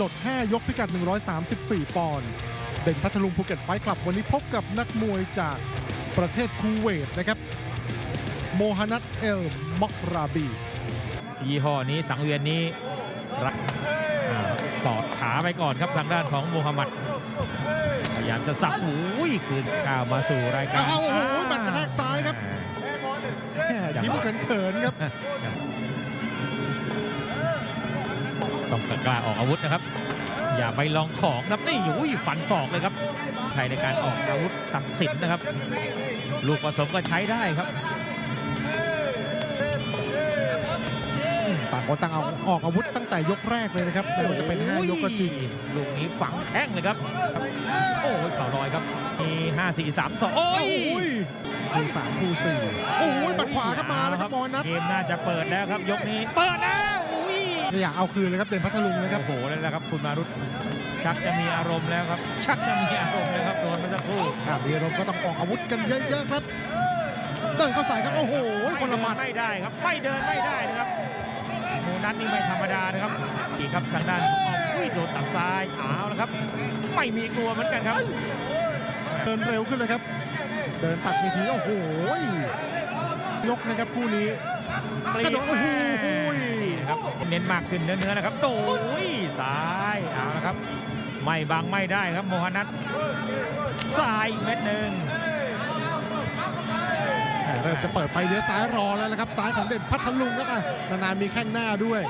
หนด 5 ยกพิกัด 134 ปอนด์เด่นพัทลุงภูเก็ตไฟท์คลับ วันนี้พบกับนักมวยจากประเทศคูเวตนะครับ โมฮันัดเอลมอกราบี ยี่ห้อนี้สังเวียนนี้รับอ่าต่อขาไปก่อนครับทางด้านของโมฮัมหมัดพยายามจะสับโอ้ยคืนก้าวมาสู่รายการอ้าวโอ้โหหมัดกระแทกซ้ายครับแหม่ยิ้มเขินๆครับ ต้องกล้าออกอาวุธนะครับ อย่าไปลองของครับนี่อุ้ยฟันศอกเลยครับใช้ในการออกอาวุธตัดสินนะครับ ลูกผสมก็ใช้ได้ครับต่างคนต่างเอาออกอาวุธตั้งแต่ยกแรกเลยนะครับไม่ว่าจะเป็น5ยกก็จริงลูกนี้ฝังแข้งเลยครับ โอ้ยเข่าลอยครับมี5 4 3 2โอ้โอ้ยยคู่สามคู่สี่โอ้ยบัดขวาเข้ามาแล้วครับโมฮันัดเกมน่าจะเปิดแล้วครับยกนี้เปิดแล้ว อุ้ยอยากเอาคืนเลยครับเด่นพัทลุงนะครับโอ้โหนั่นแหละครับคุณมารุตชักจะมีอารมณ์แล้วครับ ชักจะมีอารมณ์แล้วครับโดนมาสักครู่อ่ามีอารมณ์ก็ต้องออกอาวุธกันเยอะๆครับเดินเข้าใส่ครับโอ้โหคนละหมัดไม่ได้ครับไม่เดินไม่ได้นะครับโมนัทนี่ไม่ธรรมดานะครับนี่ครับทางด้านของออมอุ้ยโดนตัดซ้ายเอาแล้วครับ ไม่มีกลัวเหมือนกันครับ เดินเร็วขึ้นเลยครับ เดินตัดมีทีโอ้โหยกนะครับคู่นี้กระโดดโอ้โหนะครับ เน้นมากขึ้นเนื้อๆนะครับโดยซ้ายเอาละครับ ไม่บังไม่ได้ครับโมฮันนัทซ้ายอีกเม็ดหนึ่งเริ่มจะเปิดไฟเลี้ยวซ้ายรอแล้วนะครับซ้ายของเด่นพัทลุงครับอะนานๆมีแข้งหน้าด้วย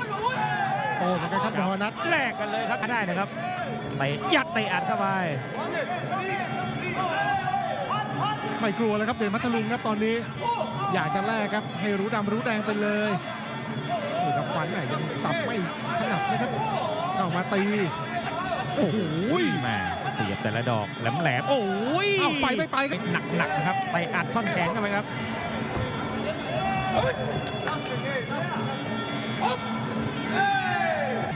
โอ้เหมือนกันครับโมฮนัทแลกกันเลยครับได้นะครับเตะยัดเตะอัดเข้าไปไม่กลัวเลยครับเด่นพัทลุงครับตอนนี้ อยากจะแลกครับให้รู้ดำรู้แดงไปเลยนี่ครับ ฟันไหนยังสับไม่ถนัดนะครับ เข้ามาตี โอ้โหแหม่เสียบแต่ละดอกแหลมๆโอ้ยเอาไปไม่ไปครับหนักๆนะครับไปอัดท่อนแขนเข้าไปครับ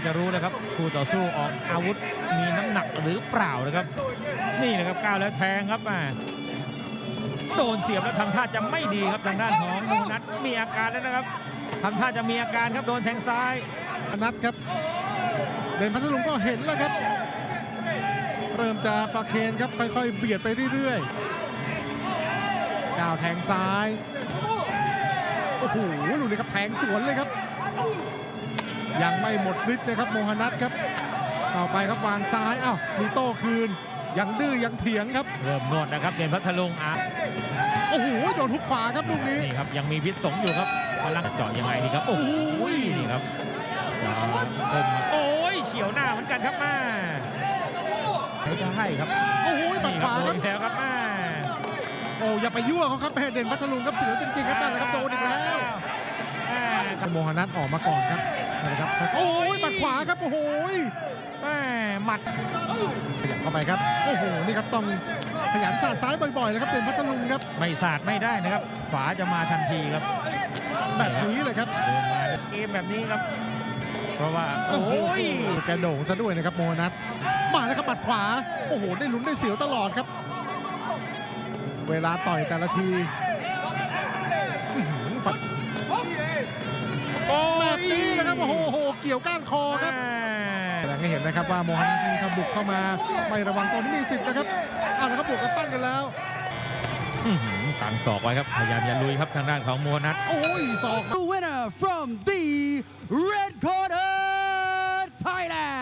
จะรู้นะครับคู่ต่อสู้ออกอาวุธมีน้ำหนักหรือเปล่านะครับ นี่นะครับก้าวแล้วแทงครับอ่าโดนเสียบแล้วทำท่าจะไม่ดีครับทางด้านของมูนัทมีอาการแล้วนะครับ ทำท่าจะมีอาการครับโดนแทงซ้ายนัดครับเด่นพัทลุงก็เห็นแล้วครับ เริ่มจะประเคนครับค่อยๆเบียดไปเรื่อยๆก้าวแทงซ้ายโอ้โหดูนี่ครับแทงสวนเลยครับ ยังไม่หมดฤทธิ์เลยครับโมฮนัทครับต่อไปครับวางซ้ายอ้าวมีโต้คืนยังดื้อยังเถียงครับ เริ่มนวดนะครับเด่นพัทลุงอะโอ้โหโดนทุกขวาครับลูกนี้นี่ครับยังมีพิษสงอยู่ครับพลังเจาะยังไงดีครับโอ้โหนี่ครับจะก้มโอ้ยเฉียวหน้าเหมือนกันครับมาไม่ได้ครับโอ้โหบัดนี่ขวาโดครับนแล้วครับมาโอ้อย่าไปยั่วเขาครับเด่นพัทลุงครับเสียวจริงๆครับแต่นแหละครับโดนอีกแล้วอ่าโมฮนัทออกมาก่อนครับนะครับโอ้ยบัดขวาครับโอ้โหแม่หมัดขยับ เข้าไปครับโอ้โหนี่ครับต้องขยันสาดซ้ายบ่อยๆเลยครับเด่นพัทลุงครับไม่สาดไม่ได้นะครับขวาจะมาทันทีครับแบบนี้เลยครับเดินมาเกมแบบนี้ครับ เพราะว่าโอ้โอ้โหยกระโด่งซะด้วยนะครับโมฮนัทมาแล้วครับบัดขวาโอ้โหได้ลุ้นได้เสียวตลอดครับ เวลาต่อยแต่ละทีอื้อหือฝันโอ้แบยบนี้นะครับโอ้โหเกี่ยวก้านคอครับแสดง ให้เห็นนะครับว่าโมฮันนัทนี่ถ้าบุกเข้ามาไม่ระวังตัวนี่มีสิทธิ์นะครับเอาละครับบวกกันปั้นกันแล้วอื้อหือตั้งศอกไว้ครับพยายามจะลุยครับทางด้านของโมนัทโอ้ยศอก The winner from the red corner, Thailand.